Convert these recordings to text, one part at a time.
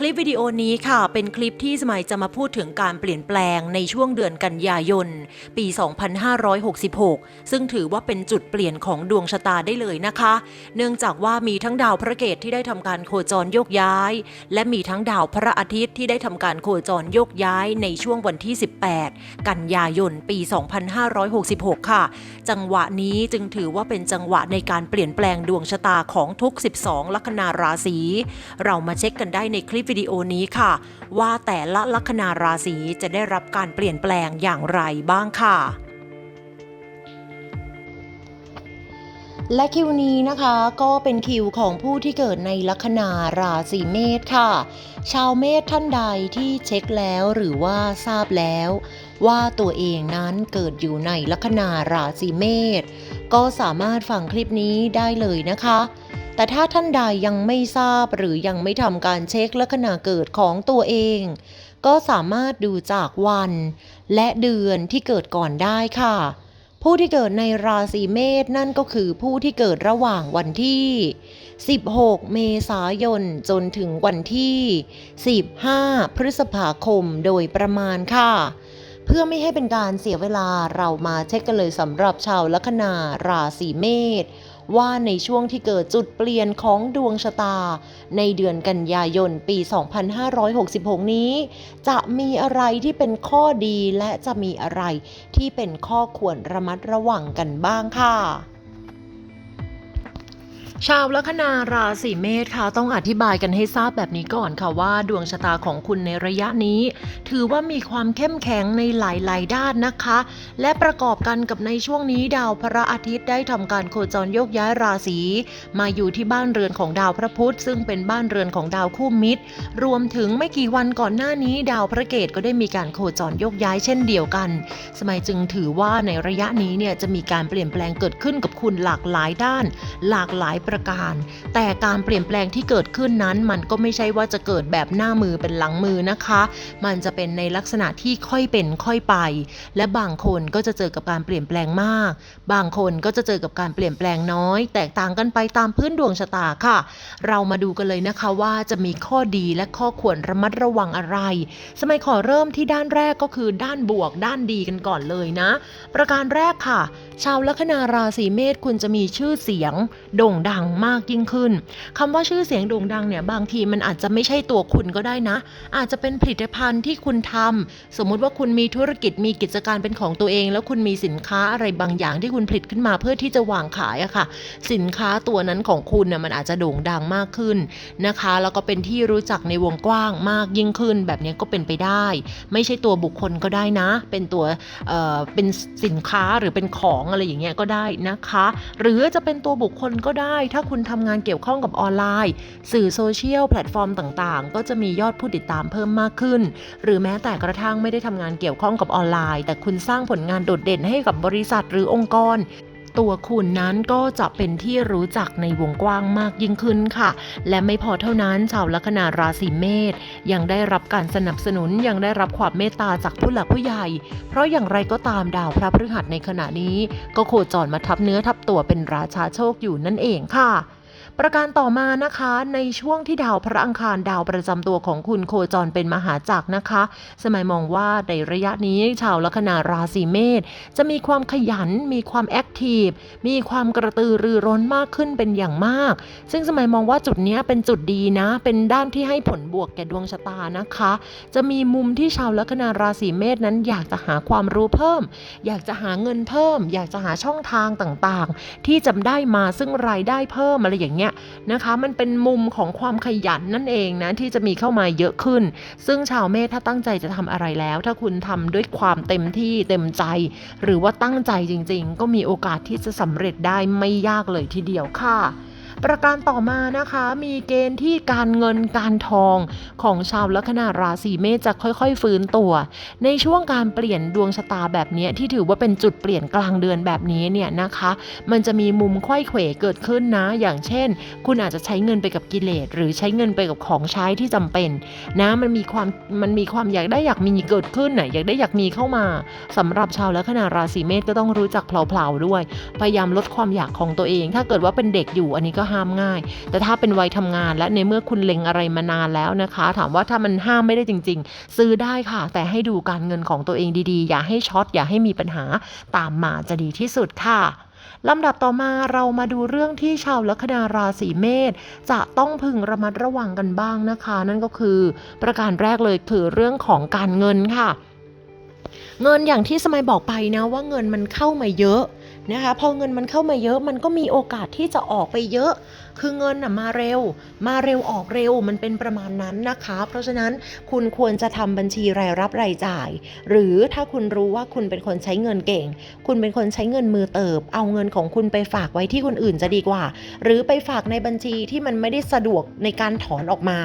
คลิปวิดีโอนี้ค่ะ เป็นคลิปที่สมัยจะมาพูดถึงการเปลี่ยนแปลงในช่วงเดือนกันยายน ปี 2566 ซึ่งถือว่าเป็นจุดเปลี่ยนของดวงชะตาได้เลยนะคะ เนื่องจากว่ามีทั้งดาวพระเกตที่ได้ทำการโคจรโยกย้าย และมีทั้งดาวพระอาทิตย์ที่ได้ทำการโคจรโยกย้ายในช่วงวันที่ 18 กันยายน ปี 2566 ค่ะ จังหวะนี้จึงถือว่าเป็นจังหวะในการเปลี่ยนแปลงดวงชะตาของทุก 12 ลัคนาราศี เรามาเช็คกันได้ในคลิปวิดีโอนี้ค่ะ ว่าแต่ละลัคนาราศีจะได้รับการเปลี่ยนแปลงอย่างไรบ้างค่ะและคิวนี้นะคะก็เป็นคิวของผู้ที่เกิดในลัคนาราศีเมษค่ะ ชาวเมษท่านใดที่เช็คแล้วหรือว่าทราบแล้ว ว่าตัวเองนั้นเกิดอยู่ในลัคนาราศีเมษก็สามารถฟังคลิปนี้ได้เลยนะคะ แต่ถ้าท่านใดยังไม่ทราบหรือยังไม่ทำการเช็คลัคนาเกิดของตัวเอง ก็สามารถดูจากวัน และเดือนที่เกิดก่อนได้ค่ะ ผู้ที่เกิดในราศีเมษนั่นก็คือผู้ที่เกิดระหว่างวันที่ 16 เมษายนจนถึงวันที่ 15 พฤษภาคมโดยประมาณค่ะเพื่อไม่ให้เป็นการเสียเวลาเรามาเช็คกันเลยสำหรับชาวลัคนาราศีเมษ ว่าในช่วงที่เกิดจุดเปลี่ยนของดวงชะตา ในเดือนกันยายนปี 2566 นี้ จะมีอะไรที่เป็นข้อดีและจะมีอะไรที่เป็นข้อควรระมัดระวังกันบ้างค่ะ ชาวลัคนาราศีเมษค่ะต้องอธิบายกันให้ทราบแบบนี้ก่อนค่ะว่า ดวงชะตาของคุณในระยะนี้ ถือว่ามีความเข้มแข็งในหลาย ๆ ด้านนะคะ และประกอบกันกับในช่วงนี้ดาวพระอาทิตย์ได้ทำการโคจรโยกย้ายราศีมาอยู่ที่บ้านเรือนของดาวพระพุธ ซึ่งเป็นบ้านเรือนของดาวคู่มิตร รวมถึงไม่กี่วันก่อนหน้านี้ ดาวพระเกตก็ได้มีการโคจรโยกย้ายเช่นเดียวกัน สมัยจึงถือว่าในระยะนี้เนี่ยจะมีการเปลี่ยนแปลงเกิดขึ้นกับคุณหลากหลายด้าน หลากหลายประการ แต่การเปลี่ยนแปลงที่เกิดขึ้นนั้น มันก็ไม่ใช่ว่าจะเกิดแบบหน้ามือเป็นหลังมือนะคะ มันจะเป็นในลักษณะที่ค่อยเป็นค่อยไป และบางคนก็จะเจอกับการเปลี่ยนแปลงมาก บางคนก็จะเจอกับการเปลี่ยนแปลงน้อย แตกต่างกันไปตามพื้นดวงชะตาค่ะ เรามาดูกันเลยนะคะว่าจะมีข้อดีและข้อควรระมัดระวังอะไร สมัยขอเริ่มที่ด้านแรกก็คือด้านบวก ด้านดีกันก่อนเลยนะ ประการแรกค่ะ ชาวลัคนาราศีเมษคุณจะมีชื่อเสียง โด่งดังมากยิ่งขึ้นคำว่าชื่อเสียงโด่งดังเนี่ยบางทีมันอาจจะไม่ใช่ตัวคุณก็ได้นะ อาจจะเป็นผลิตภัณฑ์ที่คุณทำสมมุติว่าคุณมีธุรกิจมีกิจการเป็นของตัวเอง แล้วคุณมีสินค้าอะไรบางอย่างที่คุณผลิตขึ้นมาเพื่อที่จะวางขายอะค่ะ สินค้าตัวนั้นของคุณน่ะมันอาจจะโด่งดังมากขึ้นนะคะ แล้วก็เป็นที่รู้จักในวงกว้างมากยิ่งขึ้น แบบนี้ก็เป็นไปได้ ไม่ใช่ตัวบุคคลก็ได้นะ เป็นตัวเอ่อเป็นสินค้าหรือเป็นของอะไรอย่างเงี้ยก็ได้นะคะ หรือจะเป็นตัวบุคคลก็ได้ถ้าคุณทำงานเกี่ยวข้องกับออนไลน์ สื่อโซเชียลแพลตฟอร์มต่างๆ ก็จะมียอดผู้ติดตามเพิ่มมากขึ้น หรือแม้แต่กระทั่งไม่ได้ทำงานเกี่ยวข้องกับออนไลน์ แต่คุณสร้างผลงานโดดเด่นให้กับบริษัทหรือองค์กร ตัวคุณนั้นก็จะเป็นที่รู้จักในวงกว้างมากยิ่งขึ้นค่ะ และไม่พอเท่านั้นชาวลัคนาราศีเมษยังได้รับการสนับสนุนยังได้รับความเมตตาจากผู้หลักผู้ใหญ่ เพราะอย่างไรก็ตามดาวพระพฤหัสในขณะนี้ ก็โคจรมาทับเนื้อทับตัวเป็นราชาโชคอยู่นั่นเองค่ะ ประการต่อมานะคะในช่วงที่ดาวพระอังคารดาวประจำตัวของคุณโคจรเป็นมหาจักรนะคะ สมัยมองว่าในระยะนี้ชาวลัคนาราศีเมษจะมีความขยัน มีความแอคทีฟ มีความกระตือรือร้นมากขึ้นเป็นอย่างมาก ซึ่งสมัยมองว่าจุดนี้เป็นจุดดีนะ เป็นด้านที่ให้ผลบวกแก่ดวงชะตานะคะ จะมีมุมที่ชาวลัคนาราศีเมษนั้นอยากจะหาความรู้เพิ่ม อยากจะหาเงินเพิ่ม อยากจะหาช่องทางต่างๆ ที่จะได้มาซึ่งรายได้เพิ่มอะไรอย่างเงี้ยนะคะ มันเป็นมุมของความขยันนั่นเองนะที่จะมีเข้ามาเยอะขึ้น ซึ่งชาวเมษถ้าตั้งใจจะทำอะไรแล้ว ถ้าคุณทำด้วยความเต็มที่เต็มใจ หรือว่าตั้งใจจริง ๆ ก็มีโอกาสที่จะสำเร็จได้ไม่ยากเลยทีเดียวค่ะ ประการต่อมานะคะมีเกณฑ์ที่การเงินการทองของชาวลัคนาราศีเมษจะค่อยๆ ฟื้นตัว ในช่วงการเปลี่ยนดวงชะตาแบบนี้ที่ถือว่าเป็นจุดเปลี่ยนกลางเดือนแบบนี้เนี่ยนะคะ มันจะมีมุมไขว้เขวเกิดขึ้นนะ อย่างเช่น คุณอาจจะใช้เงินไปกับกิเลสหรือใช้เงินไปกับของใช้ที่จำเป็นนะมันมีความมันมีความอยากได้อยากมีเกิดขึ้นน่ะอยากได้อยากมีเข้ามาสำหรับชาวลัคนาราศีเมษก็ต้องรู้จักเพลาๆด้วย พยายามลดความอยากของตัวเอง ถ้าเกิดว่าเป็นเด็กอยู่อันนี้ก็ห้ามง่าย แต่ถ้าเป็นวัยทำงานและในเมื่อคุณเล็งอะไรมานานแล้วนะคะ ถามว่าถ้ามันห้ามไม่ได้จริง ๆ ซื้อได้ค่ะ แต่ให้ดูการเงินของตัวเองดีๆ อย่าให้ช็อตอย่าให้มีปัญหาตามมาจะดีที่สุดค่ะลำดับต่อมาเรามาดูเรื่องที่ชาวลัคนาราศีเมษจะต้องพึงระมัดระวังกันบ้างนะคะ นั่นก็คือประการแรกเลยคือเรื่องของการเงินค่ะ เงินอย่างที่สมัยบอกไปนะว่าเงินมันเข้ามาเยอะ นะคะพอเงินมันเข้ามาเยอะมันก็มีโอกาสที่จะออกไปเยอะ คือเงินน่ะมาเร็ว มาเร็วออกเร็วมันเป็นประมาณนั้นนะคะ เพราะฉะนั้นคุณควรจะทำบัญชีรายรับรายจ่าย หรือถ้าคุณรู้ว่าคุณเป็นคนใช้เงินเก่ง คุณเป็นคนใช้เงินมือเติบ เอาเงินของคุณไปฝากไว้ที่คนอื่นจะดีกว่า หรือไปฝากในบัญชีที่มันไม่ได้สะดวกในการถอนออกมา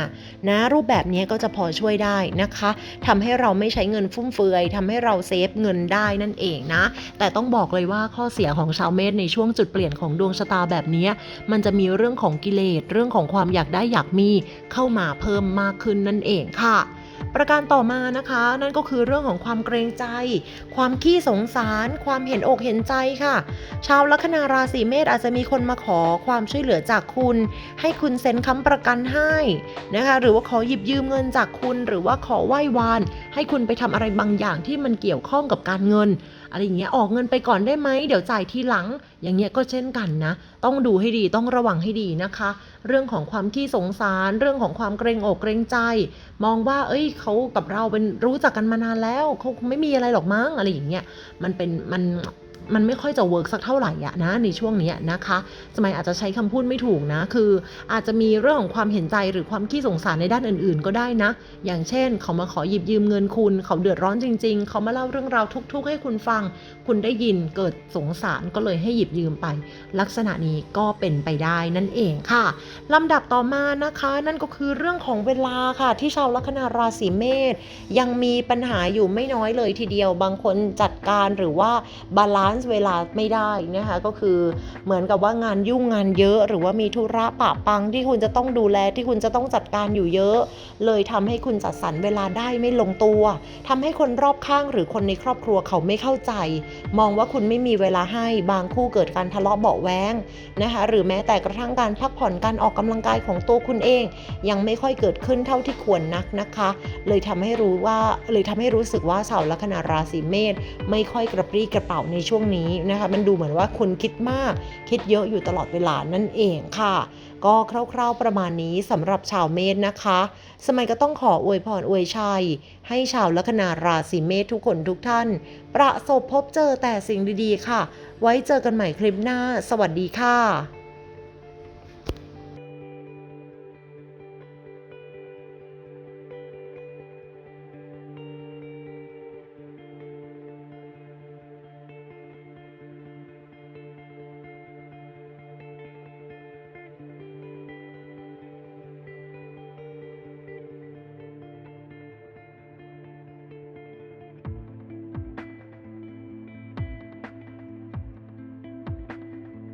นะ รูปแบบนี้ก็จะพอช่วยได้นะคะทำให้เราไม่ใช้เงินฟุ่มเฟือยทำให้เราเซฟเงินได้นั่นเองนะ แต่ต้องบอกเลยว่าข้อเสียของชาวเมษในช่วงจุดเปลี่ยนของดวงชะตาแบบนี้มันจะมีเรื่องของกิเลสเรื่องของความอยากได้อยากมีเข้ามาเพิ่มมากขึ้นนั่นเองค่ะ ประการต่อมานะคะ นั่นก็คือเรื่องของความเกรงใจ ความขี้สงสาร ความเห็นอกเห็นใจค่ะ ชาวลัคนาราศีเมษอาจจะมีคนมาขอความช่วยเหลือจากคุณ ให้คุณเซ็นค้ำประกันให้นะคะหรือว่าขอหยิบยืมเงินจากคุณ หรือว่าขอไหว้วาน ให้คุณไปทำอะไรบางอย่างที่มันเกี่ยวข้องกับการเงิน อะไรอย่างเงี้ยออกเงินไปก่อนได้ไหมเดี๋ยวจ่ายทีหลัง อย่างเงี้ยก็เช่นกันนะ ต้องดูให้ดีต้องระวังให้ดีนะคะ เรื่องของความขี้สงสาร เรื่องของความเกรงอกเกรงใจ มองว่า เอ้ยเขากับเราเป็นรู้จักกันมานานแล้วเขาไม่มีอะไรหรอกมั้งอะไรอย่างเงี้ยมันเป็นมัน มันไม่ค่อยจะเวิร์กสักเท่าไหร่อะนะในช่วงนี้นะคะ สมัยอาจจะใช้คำพูดไม่ถูกนะ คืออาจจะมีเรื่องของความเห็นใจหรือความขี้สงสารในด้านอื่นๆ ก็ได้นะ อย่างเช่น เขามาขอหยิบยืมเงินคุณ เขาเดือดร้อนจริง ๆ เขามาเล่าเรื่องราวทุก ๆ ให้คุณฟัง คุณได้ยินเกิดสงสารก็เลยให้หยิบยืมไป ลักษณะนี้ก็เป็นไปได้นั่นเองค่ะลำดับต่อมานะคะ นั่นก็คือเรื่องของเวลาค่ะ ที่ชาวลัคนาราศีเมษยังมีปัญหาอยู่ไม่น้อยเลยทีเดียว บางคนจัดการหรือว่าบาลานซ์เวลาไม่ได้นะคะก็คือเหมือนกับว่างานยุ่งงานเยอะ หรือว่ามีธุระปะปังที่คุณจะต้องดูแลที่คุณจะต้องจัดการอยู่เยอะ เลยทำให้คุณจัดสรรเวลาได้ไม่ลงตัวทำให้คนรอบข้างหรือคนในครอบครัวเขาไม่เข้าใจ มองว่าคุณไม่มีเวลาให้บางคู่เกิดการทะเลาะเบาแวงนะคะหรือแม้แต่กระทั่งการพักผ่อนการออกกำลังกายของตัวคุณเอง ยังไม่ค่อยเกิดขึ้นเท่าที่ควรนักนะคะ เลยทำให้รู้ว่าเลยทำให้รู้สึกว่าชาวลัคนาราศีเมษไม่ค่อยกระปรี้กระเป๋าในช่วงวงนี้นะคะ มันดูเหมือนว่าคุณคิดมาก คิดเยอะอยู่ตลอดเวลานั่นเองค่ะ ก็คร่าวๆประมาณนี้สำหรับชาวเมษนะคะ สมัยก็ต้องขออวยพรอวยชัย ให้ชาวลัคนาราศีเมษทุกคนทุกท่าน ประสบพบเจอแต่สิ่งดีๆค่ะ ไว้เจอกันใหม่คลิปหน้า สวัสดีค่ะ